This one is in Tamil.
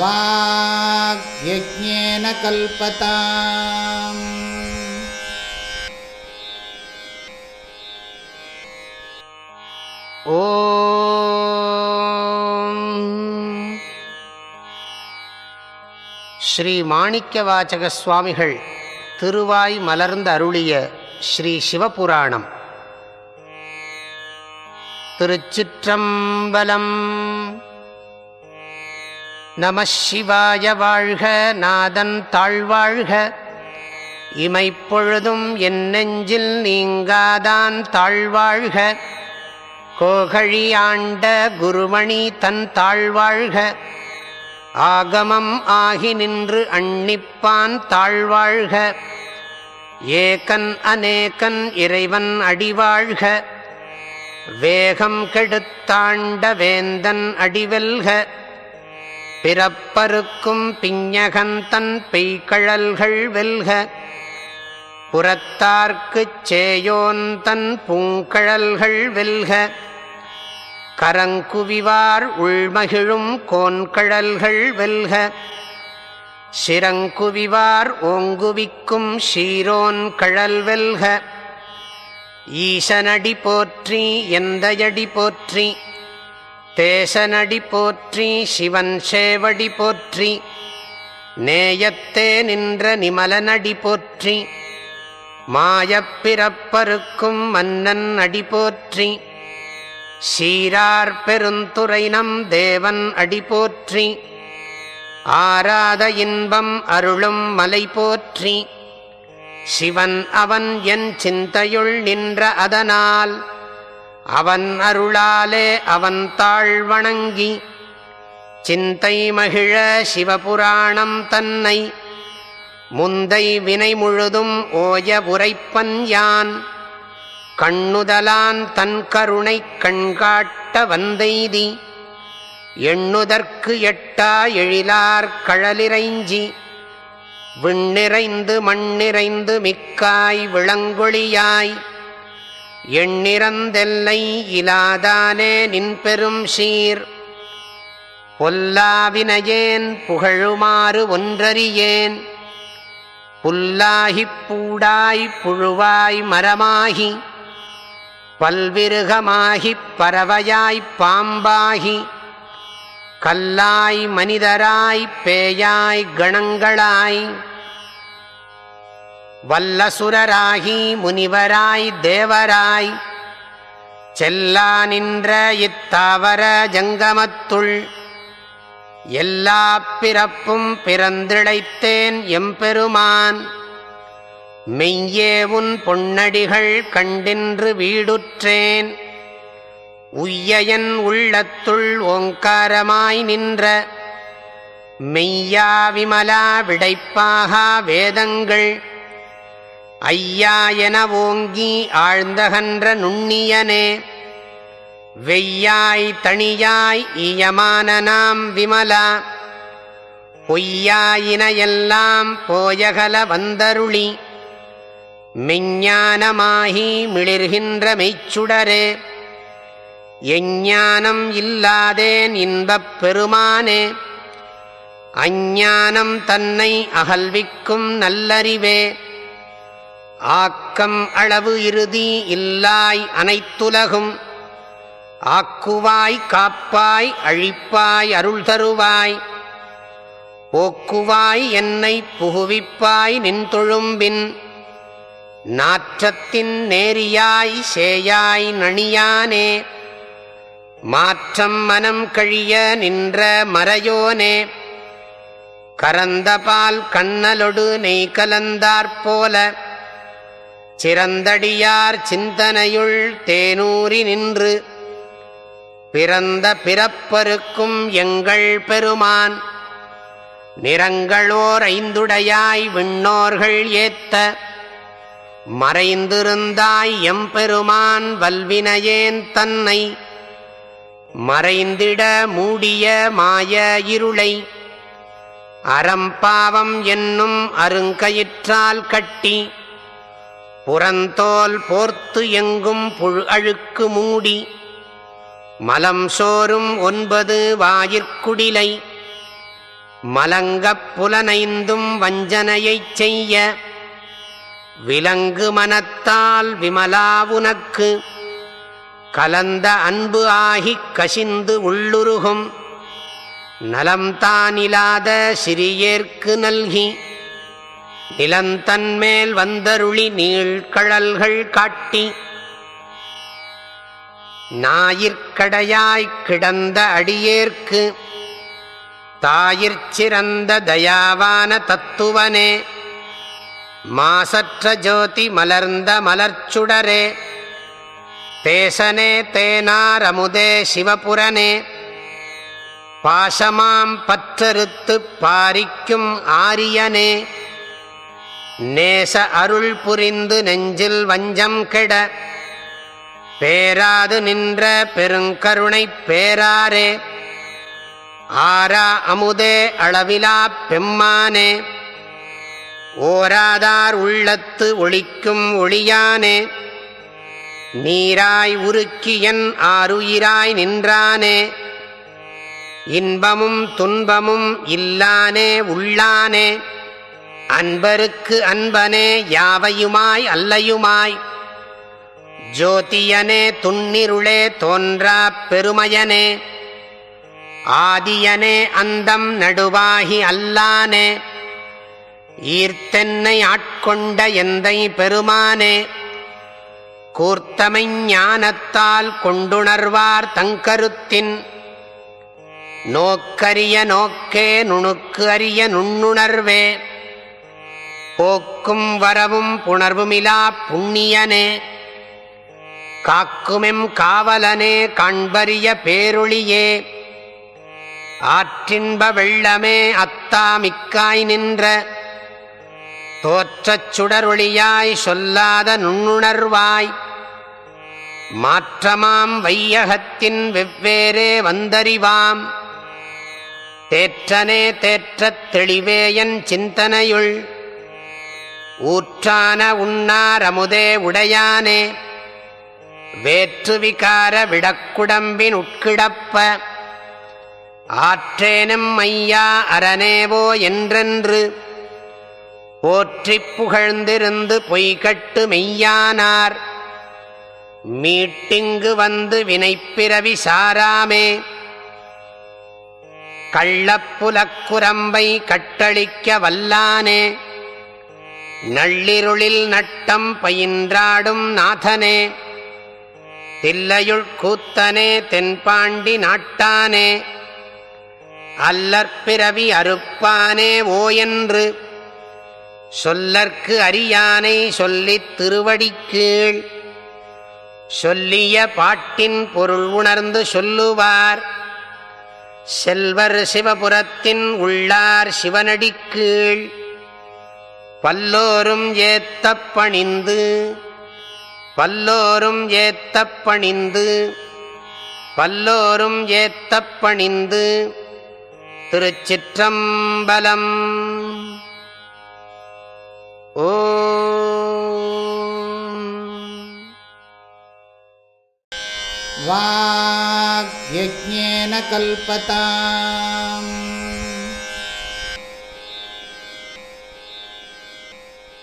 वाग्यज्ञेन कल्पताम् ஓம் ஸ்ரீ மாணிக்க வாசக சுவாமிகள் திருவாய் மலர்ந்து அருளிய ஸ்ரீ சிவபுராணம் திருச்சிற்றம்பலம் நம சிவாய வாழ்க நாதன் தாழ்வாழ்க. இமைப்பொழுதும் என் நெஞ்சில் நீங்காதான் தாழ்வாழ்க. கோகழி ஆண்ட குருமணி தன் தாழ்வாழ்க. ஆகமம் ஆகி நின்று அண்ணிப்பான் தாழ்வாழ்க. ஏகன் அநேகன் இறைவன் அடிவாழ்க. வேகம் கெடுத்தாண்ட வேந்தன் அடிவெல்க. பிறப்பருக்கும் பிஞகந்தன் பெய்கழல்கள் வெல்க புறத்தார்க்குச் சேயோந்தன் பூங்கழல்கள் வெல்க கரங்குவிவார் உள்மகிழும் கோன்கழல்கள் வெல்க சிரங்குவிவார் ஓங்குவிக்கும் ஷீரோன் கழல் வெல்க ஈசனடி போற்றி எந்தையடி போற்றி தேசனடி போற்றி சிவன் சேவடி போற்றி நேயத்தே நின்ற நிமலனடி போற்றி மாயப்பிறப்பருக்கும் மன்னன் அடி போற்றி சீரார் பெருந்துரைனம் தேவன் அடி போற்றி ஆராத இன்பம் அருளும் மலை போற்றி சிவன் அவன் என் சிந்தையுள் நின்ற அதனால் அவன் அருளாலே அவன் தாழ் வணங்கி சிந்தை மகிழ சிவபுராணம் தன்னை முந்தை வினை முழுதும் ஓய உரைப்பன் யான். கண்ணுதலான் தன் கருணை கண்காட்ட வந்தெய்தி எண்ணுதற்கு எட்டா எழிலார் கழலிறைஞ்சி விண்ணிறைந்து மண்ணிறைந்து மிக்காய் விளங்கொழியாய். எண்ணிறந்தெல்லை இலாதானே நின் பெரும் சீர். பொல்லாவினையேன் புகழுமாறு ஒன்றறியேன். புல்லாகிப் பூடாய் புழுவாய் மரமாகி பல்விருகமாகிப் பறவையாய்ப் பாம்பாகி கல்லாய் மனிதராய் பேயாய் கணங்களாய் வல்லசுரராகி முனிவராய் தேவராய் செல்லா நின்ற இத்தாவர ஜங்கமத்துள் எல்லா பிறப்பும் பிறந்திழைத்தேன் எம்பெருமான். மெய்யே உன் பொன்னடிகள் கண்டின்று வீடுற்றேன். உய்யயன் உள்ளத்துள் ஓங்காரமாய் நின்ற மெய்யா விமலா விடைப்பாகா வேதங்கள் ஐயா என ஓங்கி ஆழ்ந்தகன்ற நுண்ணியனே வெய்யாய் தனியாய் ஈயமான நாம் விமலா பொய்யாயினையெல்லாம் போயகல வந்தருளி மெஞ்ஞானமாகி மிளிர்கின்ற மெய்ச்சுடரே எஞ்ஞானம் இல்லாதேன் இன்பப் பெருமானே அஞ்ஞானம் தன்னை அகல்விக்கும் நல்லறிவே ஆக்கம் அளவு இறுதி இல்லாய் அனைத்துலகும். ஆக்குவாய் காப்பாய் அழிப்பாய் அருள் தருவாய். போக்குவாய் என்னை புகுவிப்பாய் நின் தொழும்பின். நாற்றத்தின் நேரியாய் சேயாய் நணியானே. மாற்றம் மனம் கழிய நின்ற மறையோனே. கரந்தபால் கண்ணலொடு நெய் கலந்தாற்போல சிறந்தடியார் சிந்தனையுள் தேனூறி நின்று பிறந்த பிறப்பருக்கும் எங்கள் பெருமான் நிறங்களோர் ஐந்துடையாய் விண்ணோர்கள் ஏத்த மறைந்திருந்தாய் எம்பெருமான் வல்வினையேன் தன்னை மறைந்திட மூடிய மாய இருளை அறம்பாவம் என்னும் அருங்கயிற்றால் கட்டி புறந்தோல் போர்த்து எங்கும் புழு அழுக்கு மூடி மலம் சோறும் ஒன்பது வாயிற்குடிலை மலங்கப் புலனைந்தும் வஞ்சனையைச் செய்ய விலங்கு மனத்தால் விமலாவுனக்கு கலந்த அன்பு ஆகிக் கசிந்து உள்ளுருகும் நலம்தானிலாத சிறியேற்கு நல்கி இளந்தன்மேல் வந்தருளி நீழ்கழல்கள் காட்டி ஞாயிற்கடையாய்க் கிடந்த அடியேற்கு தாயிற்சிறந்த தயாவான தத்துவனே மாசற்ற ஜோதி மலர்ந்த மலர்ச்சுடரே தேசனே தேனாரமுதே சிவபுரனே பாசமாம் பற்றறுத்து பாரிக்கும் ஆரியனே. நேச அருள் புரிந்து நெஞ்சில் வஞ்சம் கெட. பேராது நின்ற பெருங்கருணை பேராரே. ஆரா அமுதே அளவிலா பெம்மானே. ஓராதார் உள்ளத்து ஒழிக்கும் ஒளியானே. நீராய் உருக்கியன் ஆறுயிராய் நின்றானே. இன்பமும் துன்பமும் இல்லானே உள்ளானே. அன்பருக்கு அன்பனே யாவையுமாய் அல்லையுமாய்? ஜோதியனே துன்னிருளே தோன்றா பெருமையனே. ஆதியனே அந்தம் நடுவாகி அல்லானே. ஈர்த்தென்னை ஆட்கொண்ட எந்தை பெருமானே. கூர்த்தமை ஞானத்தால் கொண்டுணர்வார் தங்கருத்தின். நோக்கரிய நோக்கே நுணுக்கு அறிய நுண்ணுணர்வே. போக்கும் வரவும் புணர்வுமிலா புண்ணியனே. காக்குமெம் காவலனே காண்பரிய பேருளியே ஆற்றின்ப வெள்ளமே அத்தாமிக்காய் நின்ற. தோற்றச் சுடரொளியாய் சொல்லாத நுண்ணுணர்வாய். மாற்றமாம் வையகத்தின் வெவ்வேறே வந்தறிவாம். தேற்றனே தேற்றத் தெளிவேயன் சிந்தனையுள். ஊற்றான உண்ணாரமுதே உடையானே. வேற்றுவிகார விடக்குடம்பின் உட்கிடப்ப ஆற்றேனும் ஐயா அரணேவோ என்றென்று போற்றிப் புகழ்ந்திருந்து பொய்கட்டு மெய்யானார். மீட்டிங்கு வந்து வினைப்பிறவி சாராமே. கள்ளப்புலக்குரம்பை கட்டளிக்க வல்லானே. நள்ளிருளில் நட்டம் பயின்றாடும் நாதனே. தில்லையுள் கூத்தனே தென்பாண்டி நாட்டானே. அல்லற்பிறவி அறுப்பானே ஓ என்று சொல்லற்கு அரியானை சொல்லித் திருவடிக்கீழ். சொல்லிய பாட்டின் பொருள் உணர்ந்து சொல்லுவார். செல்வர் சிவபுரத்தின் உள்ளார் சிவனடிக்கீழ். பல்லோரும் ஏத்தப் பணிந்து பல்லோரும் ஏத்தப் பணிந்து பல்லோரும் ஏத்தப் பணிந்து திருச்சிற்றம்பலம் ஓம் वाग्यज्ञेन कल्पताम्